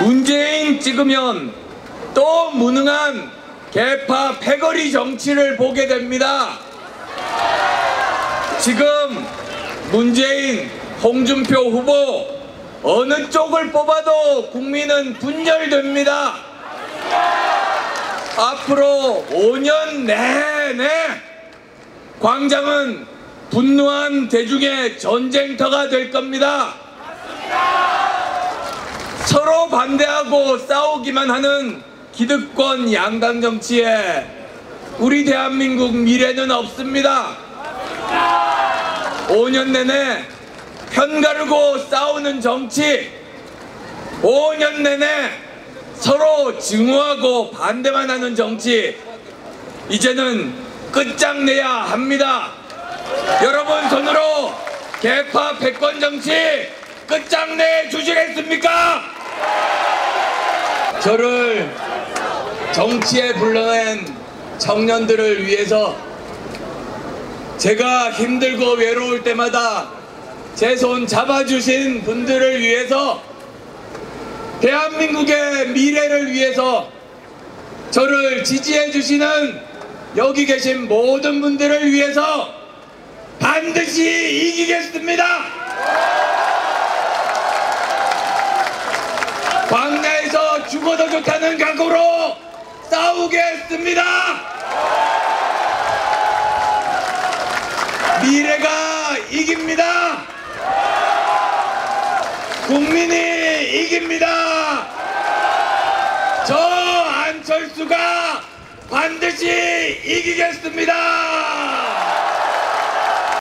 문재인 찍으면 또 무능한 개파 패거리 정치를 보게 됩니다. 지금 문재인, 홍준표 후보 어느 쪽을 뽑아도 국민은 분열됩니다. 앞으로 5년 내내 광장은 분노한 대중의 전쟁터가 될 겁니다. 서로 반대하고 싸우기만 하는 기득권 양당 정치에 우리 대한민국 미래는 없습니다. 5년 내내 편가르고 싸우는 정치, 5년 내내 서로 증오하고 반대만 하는 정치, 이제는 끝장내야 합니다. 여러분 손으로 개파 패권 정치 끝장내 주시겠습니까? 저를 정치에 불러낸 청년들을 위해서 제가 힘들고 외로울 때마다 제 손 잡아주신 분들을 위해서 대한민국의 미래를 위해서 저를 지지해 주시는 여기 계신 모든 분들을 위해서 반드시 이기겠습니다. 광야에서 죽어도 좋다는 각오로 싸우겠습니다. 미래가 이깁니다. 국민이 이깁니다. 저 안철수가 반드시 이기겠습니다.